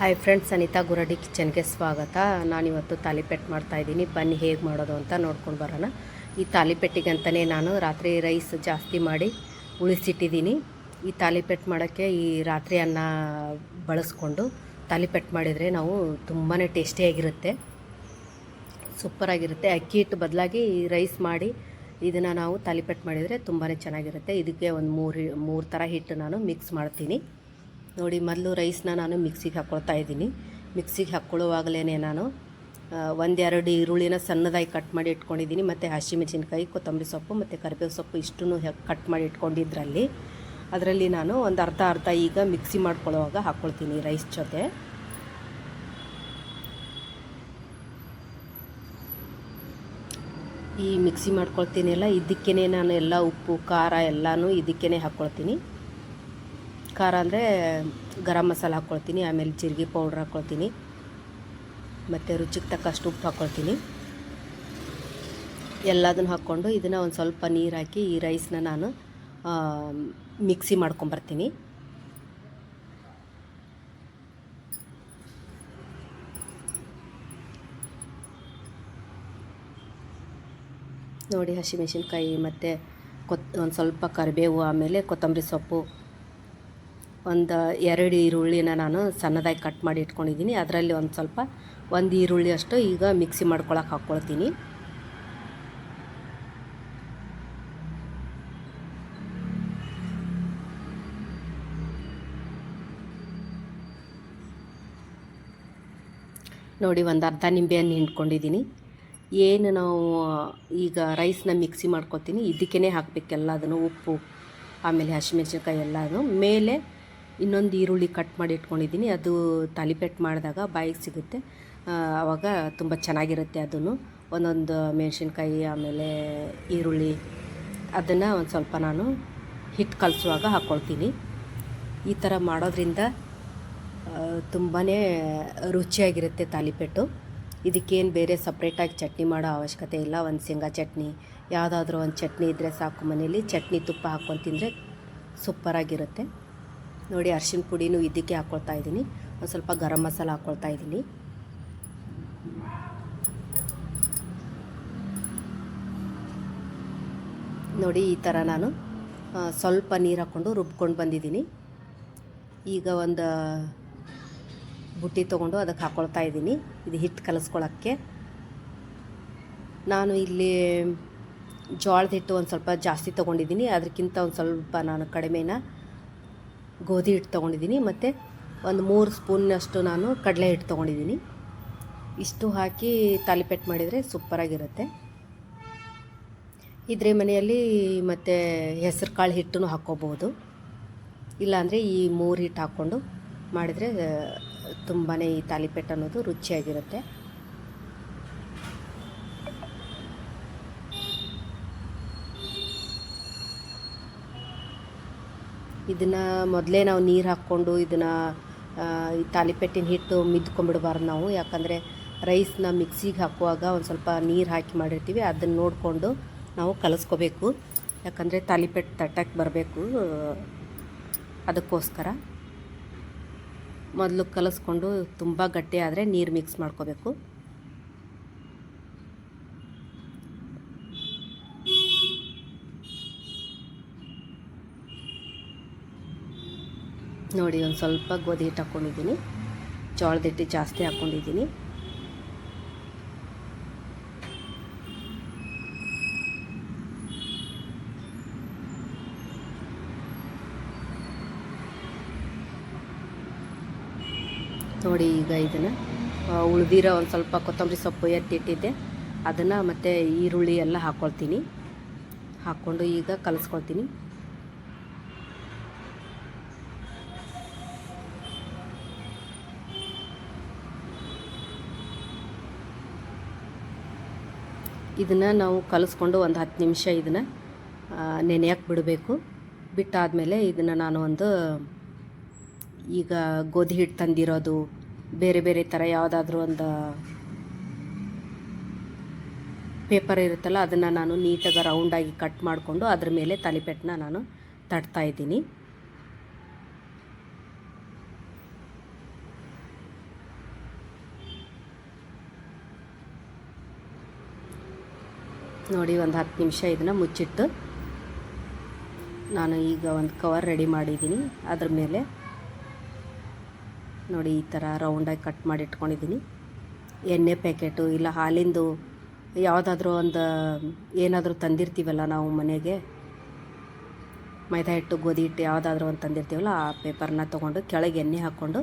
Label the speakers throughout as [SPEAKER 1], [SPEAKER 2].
[SPEAKER 1] Hi friends Anita Guradi ಕಿಚನ್ಗೆ ಸ್ವಾಗತ. ನಾನಿವತ್ತು ತಾಲಿಪೆಟ್ಟು ಮಾಡ್ತಾಯಿದ್ದೀನಿ ಬನ್ನಿ ಹೇಗೆ ಮಾಡೋದು ಅಂತ ನೋಡ್ಕೊಂಡು ಬರೋಣ. ಈ ತಾಲಿಪೆಟ್ಟಿಗಂತಲೇ ನಾನು ರಾತ್ರಿ ರೈಸ್ ಜಾಸ್ತಿ ಮಾಡಿ ಉಳಿಸಿಟ್ಟಿದ್ದೀನಿ. ಈ ತಾಲಿಪೆಟ್ಟು ಮಾಡೋಕ್ಕೆ ಈ ರಾತ್ರಿ ಅನ್ನ ಬಳಸ್ಕೊಂಡು ತಾಲಿಪೆಟ್ಟು ಮಾಡಿದರೆ ನಾವು ತುಂಬಾ ಟೇಸ್ಟಿಯಾಗಿರುತ್ತೆ ಸೂಪರಾಗಿರುತ್ತೆ ಅಕ್ಕಿ ಹಿಟ್ಟು ಬದಲಾಗಿ ಈ ರೈಸ್ ಮಾಡಿ ಇದನ್ನು ನಾವು ತಾಲಿಪೆಟ್ಟು ಮಾಡಿದರೆ ತುಂಬಾ ಚೆನ್ನಾಗಿರುತ್ತೆ. ಇದಕ್ಕೆ ಒಂದು ಮೂರು ಮೂರು ಥರ ಹಿಟ್ಟು ನಾನು ಮಿಕ್ಸ್ ಮಾಡ್ತೀನಿ. ನೋಡಿ, ಮೊದಲು ರೈಸ್ನ ನಾನು ಮಿಕ್ಸಿಗೆ ಹಾಕ್ಕೊಳ್ತಾ ಇದ್ದೀನಿ. ಮಿಕ್ಸಿಗೆ ಹಾಕ್ಕೊಳ್ಳುವಾಗಲೇ ನಾನು ಒಂದೆರಡು ಈರುಳ್ಳಿನ ಸಣ್ಣದಾಗಿ ಕಟ್ ಮಾಡಿ ಇಟ್ಕೊಂಡಿದ್ದೀನಿ. ಮತ್ತು ಹಸಿಮೆಣಸಿನ್ಕಾಯಿ, ಕೊತ್ತಂಬರಿ ಸೊಪ್ಪು ಮತ್ತು ಕರಿಬೇವು ಸೊಪ್ಪು ಇಷ್ಟನ್ನು ಕಟ್ ಮಾಡಿ ಇಟ್ಕೊಂಡಿದ್ರಲ್ಲಿ. ಅದರಲ್ಲಿ ನಾನು ಒಂದು ಅರ್ಧ ಅರ್ಧ ಈಗ ಮಿಕ್ಸಿ ಮಾಡ್ಕೊಳ್ಳುವಾಗ ಹಾಕ್ಕೊಳ್ತೀನಿ ರೈಸ್ ಜೊತೆ. ಈ ಮಿಕ್ಸಿ ಮಾಡ್ಕೊಳ್ತೀನಲ್ಲ. ಇದಕ್ಕೇ ನಾನು ಎಲ್ಲ ಉಪ್ಪು, ಖಾರ ಎಲ್ಲನೂ ಇದಕ್ಕೇ ಹಾಕ್ಕೊಳ್ತೀನಿ ಖಾರ ಅಂದರೆ ಗರಂ ಮಸಾಲ ಹಾಕ್ಕೊಳ್ತೀನಿ, ಆಮೇಲೆ ಜೀರಿಗೆ ಪೌಡ್ರ್ ಹಾಕ್ಕೊಳ್ತೀನಿ, ಮತ್ತು ರುಚಿಗೆ ತಕ್ಕಷ್ಟು ಉಪ್ಪು ಹಾಕ್ಕೊಳ್ತೀನಿ. ಎಲ್ಲದನ್ನು ಹಾಕ್ಕೊಂಡು ಇದನ್ನು ಒಂದು ಸ್ವಲ್ಪ ನೀರು ಹಾಕಿ ಈ ರೈಸ್ನ ನಾನು ಮಿಕ್ಸಿ ಮಾಡ್ಕೊಂಬರ್ತೀನಿ. ನೋಡಿ ಹಸಿಮೆಣಸಿನ್ಕಾಯಿ ಮತ್ತು ಕೊತ್, ಒಂದು ಸ್ವಲ್ಪ ಕರಿಬೇವು, ಆಮೇಲೆ ಕೊತ್ತಂಬರಿ ಸೊಪ್ಪು. ಒಂದು ಎರಡು ಈರುಳ್ಳಿನ ನಾನು ಸಣ್ಣದಾಗಿ ಕಟ್ ಮಾಡಿ ಇಟ್ಕೊಂಡಿದ್ದೀನಿ. ಅದರಲ್ಲಿ ಒಂದು ಸ್ವಲ್ಪ ಒಂದು ಈರುಳ್ಳಿ ಅಷ್ಟು ಈಗ ಮಿಕ್ಸಿ ಮಾಡ್ಕೊಳಕ್ಕೆ ಹಾಕ್ಕೊಳ್ತೀನಿ ನೋಡಿ, ಒಂದು ಅರ್ಧ ನಿಂಬೆಯನ್ನು ಹಿಂಡ್ಕೊಂಡಿದ್ದೀನಿ. ಏನು ನಾವು ಈಗ ರೈಸ್ನ ಮಿಕ್ಸಿ ಮಾಡ್ಕೊತೀನಿ. ಇದಕ್ಕೇ ಹಾಕಬೇಕು ಎಲ್ಲದನ್ನು, ಉಪ್ಪು, ಆಮೇಲೆ ಹಸಿಮೆಣ್ಸಿನ್ಕಾಯಿ ಎಲ್ಲನೂ ಮೇಲೆ ಇನ್ನೊಂದು ಈರುಳ್ಳಿ ಕಟ್ ಮಾಡಿ ಇಟ್ಕೊಂಡಿದ್ದೀನಿ. ಅದು ತಾಲಿಪೆಟ್ಟು ಮಾಡಿದಾಗ ಬಾಯಿಗೆ ಸಿಗುತ್ತೆ. ಆವಾಗ ತುಂಬ ಚೆನ್ನಾಗಿರುತ್ತೆ ಅದನ್ನು. ಒಂದೊಂದು ಮೆಣಸಿನ್ಕಾಯಿ, ಆಮೇಲೆ ಈರುಳ್ಳಿ, ಅದನ್ನು ಒಂದು ಸ್ವಲ್ಪ ನಾನು ಹಿಟ್ಟು ಕಲಿಸುವಾಗ ಹಾಕ್ಕೊಳ್ತೀನಿ ಈ ಥರ ಮಾಡೋದ್ರಿಂದ ತುಂಬಾ ರುಚಿಯಾಗಿರುತ್ತೆ ತಾಲಿಪೆಟ್ಟು. ಇದಕ್ಕೇನು ಬೇರೆ ಸಪ್ರೇಟಾಗಿ ಚಟ್ನಿ ಮಾಡೋ ಅವಶ್ಯಕತೆ ಇಲ್ಲ. ಒಂದು ಶೇಂಗಾ ಚಟ್ನಿ, ಯಾವುದಾದ್ರೂ ಒಂದು ಚಟ್ನಿ ಇದ್ದರೆ ಸಾಕು ಮನೇಲಿ ಚಟ್ನಿ ತುಪ್ಪ ಹಾಕ್ಕೊಂಡು ತಿಂದರೆ ಸೂಪರಾಗಿರುತ್ತೆ. ನೋಡಿ ಅರ್ಶಿನ ಪುಡಿನೂ ಇದಕ್ಕೆ ಹಾಕ್ಕೊಳ್ತಾ ಇದ್ದೀನಿ. ಒಂದು ಸ್ವಲ್ಪ ಗರಂ ಮಸಾಲ ಹಾಕ್ಕೊಳ್ತಾ ಇದ್ದೀನಿ. ನೋಡಿ ಈ ಥರ ನಾನು ಸ್ವಲ್ಪ ನೀರು ಹಾಕ್ಕೊಂಡು ರುಬ್ಕೊಂಡು ಬಂದಿದ್ದೀನಿ. ಈಗ ಒಂದು ಬುಟ್ಟಿ ತೊಗೊಂಡು ಅದಕ್ಕೆ ಹಾಕ್ಕೊಳ್ತಾ ಇದ್ದೀನಿ. ಇದು ಹಿಟ್ಟು ಕಲಸ್ಕೊಳ್ಳೋಕ್ಕೆ ನಾನು ಇಲ್ಲಿ ಜೋಳದ ಹಿಟ್ಟು ಒಂದು ಸ್ವಲ್ಪ ಜಾಸ್ತಿ ತೊಗೊಂಡಿದ್ದೀನಿ. ಅದಕ್ಕಿಂತ ಒಂದು ಸ್ವಲ್ಪ ನಾನು ಕಡಿಮೆನ ಗೋಧಿ ಹಿಟ್ಟು ತೊಗೊಂಡಿದ್ದೀನಿ ಮತ್ತು ಒಂದು ಮೂರು ಸ್ಪೂನ್ನಷ್ಟು ನಾನು ಕಡಲೆ ಹಿಟ್ಟು ತೊಗೊಂಡಿದ್ದೀನಿ. ಇಷ್ಟು ಹಾಕಿ ತಾಲಿಪೆಟ್ಟು ಮಾಡಿದರೆ ಸೂಪರಾಗಿರುತ್ತೆ. ಇದ್ರೆ ಮನೆಯಲ್ಲಿ ಮತ್ತು ಹೆಸರು ಕಾಳು ಹಿಟ್ಟನ್ನು ಹಾಕ್ಕೋಬೋದು. ಇಲ್ಲಾಂದರೆ ಈ ಮೂರು ಹಿಟ್ಟು ಹಾಕ್ಕೊಂಡು ಮಾಡಿದರೆ ತುಂಬಾ ಈ ತಾಲಿಪೆಟ್ಟು ಅನ್ನೋದು ರುಚಿಯಾಗಿರುತ್ತೆ. ಇದನ್ನು ಮೊದಲೇ ನಾವು ನೀರು ಹಾಕ್ಕೊಂಡು ಇದನ್ನು ಈ ತಾಲಿಪೆಟ್ಟಿನ ಹಿಟ್ಟು ಮಿದ್ಕೊಂಡ್ಬಿಡಬಾರ್ದು ನಾವು. ಯಾಕಂದರೆ ರೈಸ್ನ ಮಿಕ್ಸಿಗೆ ಹಾಕುವಾಗ ಒಂದು ಸ್ವಲ್ಪ ನೀರು ಹಾಕಿ ಮಾಡಿರ್ತೀವಿ. ಅದನ್ನು ನೋಡಿಕೊಂಡು ನಾವು ಕಲಿಸ್ಕೋಬೇಕು. ಯಾಕಂದರೆ ತಾಲಿಪೆಟ್ಟು ತಟ್ಟಕ್ಕೆ ಬರಬೇಕು. ಅದಕ್ಕೋಸ್ಕರ ಮೊದಲು ಕಲಸ್ಕೊಂಡು ತುಂಬ ಗಟ್ಟಿ ಆದರೆ ನೀರು ಮಿಕ್ಸ್ ಮಾಡ್ಕೋಬೇಕು. ನೋಡಿ, ಒಂದು ಸ್ವಲ್ಪ ಗೋಧಿ ಹಿಟ್ಟು ಹಾಕ್ಕೊಂಡಿದ್ದೀನಿ ಜೋಳದ ಹಿಟ್ಟು ಜಾಸ್ತಿ ಹಾಕ್ಕೊಂಡಿದ್ದೀನಿ ನೋಡಿ, ಈಗ ಇದನ್ನು ಉಳಿದಿರೋ ಒಂದು ಸ್ವಲ್ಪ ಕೊತ್ತಂಬರಿ ಸೊಪ್ಪು ಎತ್ತಿಟ್ಟಿದ್ದೆ ಅದನ್ನು ಮತ್ತು ಈರುಳ್ಳಿ ಎಲ್ಲ ಹಾಕ್ಕೊಳ್ತೀನಿ ಹಾಕ್ಕೊಂಡು ಈಗ ಕಲಿಸ್ಕೊಳ್ತೀನಿ. ಇದನ್ನು ನಾವು ಕಲಿಸ್ಕೊಂಡು ಒಂದು ಹತ್ತು ನಿಮಿಷ ಇದನ್ನು ನೆನೆಯಕ್ಕೆ ಬಿಡಬೇಕು. ಬಿಟ್ಟಾದಮೇಲೆ ಇದನ್ನು ನಾನು ಒಂದು, ಈಗ ಗೋಧಿ ಹಿಟ್ಟು ತಂದಿರೋದು, ಬೇರೆ ಬೇರೆ ಥರ ಯಾವುದಾದ್ರೂ ಒಂದು ಪೇಪರ್ ಇರುತ್ತಲ್ಲ, ಅದನ್ನು ನಾನು ನೀಟಾಗಿ ರೌಂಡಾಗಿ ಕಟ್ ಮಾಡಿಕೊಂಡು ಅದ್ರ ಮೇಲೆ ತಲೆಪೆಟ್ಟನ್ನ ನಾನು ತಡ್ತಾ ಇದ್ದೀನಿ. ನೋಡಿ, ಒಂದು ಹತ್ತು ನಿಮಿಷ ಇದನ್ನು ಮುಚ್ಚಿಟ್ಟು ನಾನು ಈಗ ಒಂದು ಕವರ್ ರೆಡಿ ಮಾಡಿದ್ದೀನಿ. ಅದ್ರ ಮೇಲೆ ನೋಡಿ, ಈ ಥರ ರೌಂಡಾಗಿ ಕಟ್ ಮಾಡಿ ಇಟ್ಕೊಂಡಿದ್ದೀನಿ ಎಣ್ಣೆ ಪ್ಯಾಕೆಟು ಇಲ್ಲ, ಹಾಲಿಂದು ಯಾವುದಾದ್ರೂ ಒಂದು, ಏನಾದರೂ ತಂದಿರ್ತೀವಲ್ಲ ನಾವು ಮನೆಗೆ? ಮೈದಾ ಹಿಟ್ಟು, ಗೋಧಿ ಹಿಟ್ಟು ಯಾವುದಾದ್ರೂ ಒಂದು ತಂದಿರ್ತೀವಲ್ಲ, ಆ ಪೇಪರ್ನ ತೊಗೊಂಡು ಕೆಳಗೆ ಎಣ್ಣೆ ಹಾಕ್ಕೊಂಡು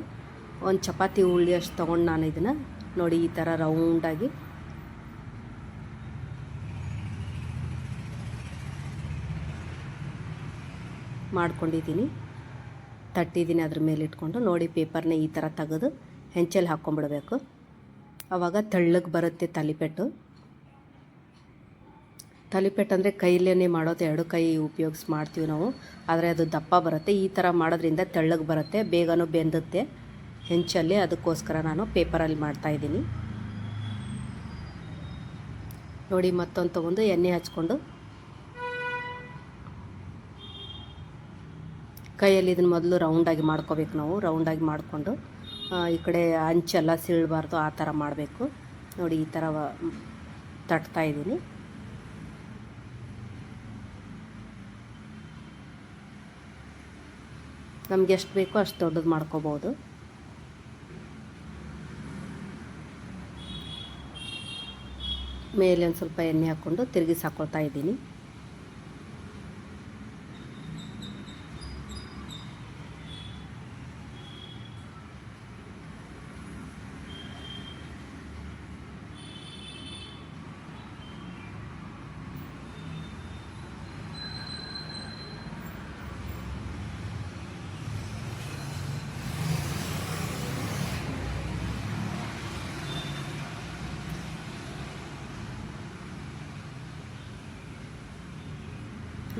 [SPEAKER 1] ಒಂದು ಚಪಾತಿ ಉಳ್ಳಿ ಅಷ್ಟು ತೊಗೊಂಡು ನಾನು ಇದನ್ನು ನೋಡಿ, ಈ ಥರ ರೌಂಡಾಗಿ ಮಾಡ್ಕೊಂಡಿದ್ದೀನಿ. ತಟ್ಟಿದ್ದೀನಿ ಅದ್ರ ಮೇಲೆ ಇಟ್ಕೊಂಡು ನೋಡಿ ಪೇಪರ್ನ ಈ ಥರ ತೆಗೆದು ಹೆಂಚಲ್ಲಿ ಹಾಕ್ಕೊಂಬಿಡಬೇಕು. ಆವಾಗ ತೆಳ್ಳಗೆ ಬರುತ್ತೆ ತಲಿಪೆಟ್ಟು. ತಲಿಪೆಟ್ಟು ಅಂದರೆ ಕೈಲೇ ಮಾಡೋದು ಎರಡು ಕೈ ಉಪಯೋಗಿಸಿ ಮಾಡ್ತೀವಿ ನಾವು. ಆದರೆ ಅದು ದಪ್ಪ ಬರುತ್ತೆ. ಈ ಥರ ಮಾಡೋದ್ರಿಂದ ತೆಳ್ಳಗೆ ಬರುತ್ತೆ, ಬೇಗನೂ ಬೆಂದುತ್ತೆ. ಹೆಂಚಲ್ಲಿ ಅದಕ್ಕೋಸ್ಕರ ನಾನು ಪೇಪರಲ್ಲಿ ಮಾಡ್ತಾಯಿದ್ದೀನಿ ನೋಡಿ ಮತ್ತೊಂದು ತೊಗೊಂಡು ಎಣ್ಣೆ ಹಚ್ಕೊಂಡು ಕೈಯಲ್ಲಿ ಇದನ್ನು ಮೊದಲು ರೌಂಡಾಗಿ ಮಾಡ್ಕೋಬೇಕು ನಾವು. ರೌಂಡಾಗಿ ಮಾಡಿಕೊಂಡು ಈ ಕಡೆ ಅಂಚೆಲ್ಲ ಸೀಳಬಾರ್ದು, ಆ ಥರ ಮಾಡಬೇಕು. ನೋಡಿ, ಈ ಥರ ತಟ್ತಾ ಇದ್ದೀನಿ. ನಮ್ಗೆ ಎಷ್ಟು ಬೇಕೋ ಅಷ್ಟು ದೊಡ್ಡದು ಮಾಡ್ಕೋಬೋದು. ಮೇಲೆ ಒಂದು ಸ್ವಲ್ಪ ಎಣ್ಣೆ ಹಾಕ್ಕೊಂಡು ತಿರುಗಿಸಿ ಹಾಕ್ಕೊಳ್ತಾ ಇದ್ದೀನಿ.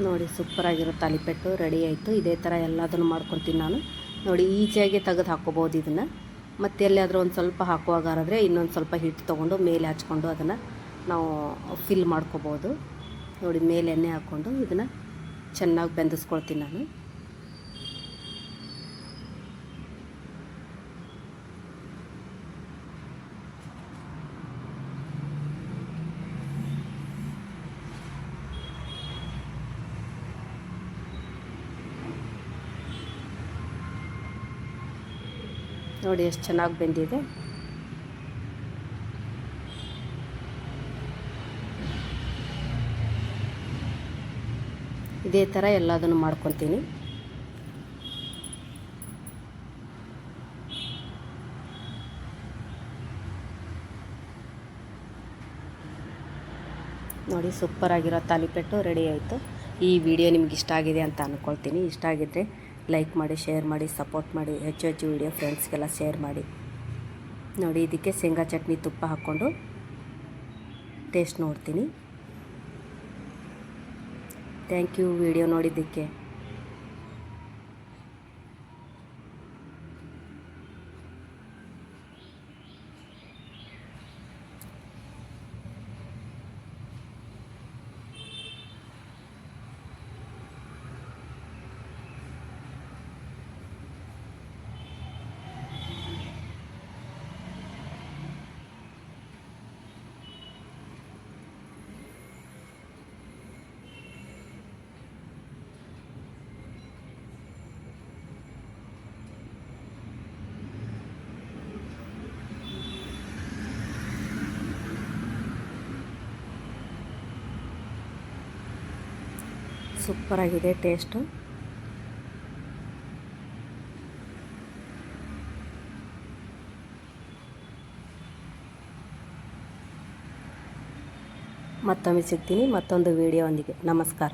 [SPEAKER 1] ನೋಡಿ ಸೂಪರಾಗಿರೋ ತಾಲಿಪೆಟ್ಟು ರೆಡಿ ಆಯಿತು. ಇದೇ ಥರ ಎಲ್ಲದನ್ನು ಮಾಡ್ಕೊಳ್ತೀನಿ ನಾನು. ನೋಡಿ ಈಜಿಯಾಗಿ ತೆಗೆದು ಹಾಕ್ಕೋಬೋದು ಇದನ್ನು. ಮತ್ತು ಎಲ್ಲಿಯಾದರೂ ಒಂದು ಸ್ವಲ್ಪ ಹಾಕುವಾಗಾದ್ರೆ ಇನ್ನೊಂದು ಸ್ವಲ್ಪ ಹಿಟ್ಟು ತೊಗೊಂಡು ಮೇಲೆ ಹಚ್ಕೊಂಡು ಅದನ್ನು ನಾವು ಫಿಲ್ ಮಾಡ್ಕೋಬೋದು. ನೋಡಿ, ಮೇಲೆ ಎಣ್ಣೆ ಹಾಕ್ಕೊಂಡು ಇದನ್ನು ಚೆನ್ನಾಗಿ ಬೆಂದಿಸ್ಕೊಳ್ತೀನಿ ನಾನು. ನೋಡಿ ಎಷ್ಟು ಚೆನ್ನಾಗಿ ಬೆಂದಿದೆ. ಇದೇ ಥರ ಎಲ್ಲದನ್ನು ಮಾಡ್ಕೊತೀನಿ. ನೋಡಿ ಸೂಪರಾಗಿರೋ ತಾಲಿಪೆಟ್ಟು ರೆಡಿ ಆಯಿತು. ಈ ವಿಡಿಯೋ ನಿಮ್ಗೆ ಇಷ್ಟ ಆಗಿದೆ ಅಂತ ಅಂದ್ಕೊಳ್ತೀನಿ ಇಷ್ಟ ಆಗಿದ್ದರೆ ಲೈಕ್ ಮಾಡಿ, ಶೇರ್ ಮಾಡಿ, ಸಪೋರ್ಟ್ ಮಾಡಿ, ಹೆಚ್ಚು ಹೆಚ್ಚು ವಿಡಿಯೋ ಫ್ರೆಂಡ್ಸ್ಗೆಲ್ಲ ಶೇರ್ ಮಾಡಿ. ನೋಡಿ, ಇದಕ್ಕೆ ಶೇಂಗಾ ಚಟ್ನಿ ತುಪ್ಪ ಹಾಕ್ಕೊಂಡು ಟೇಸ್ಟ್ ನೋಡ್ತೀನಿ. ಥ್ಯಾಂಕ್ ಯು ವಿಡಿಯೋ ನೋಡಿದ್ದಕ್ಕೆ. ಸೂಪರಾಗಿದೆ ಟೇಸ್ಟು. ಮತ್ತೊಮ್ಮೆ ಸಿಗ್ತೀನಿ ಮತ್ತೊಂದು ವಿಡಿಯೋ ಒಂದಿಗೆ. ನಮಸ್ಕಾರ.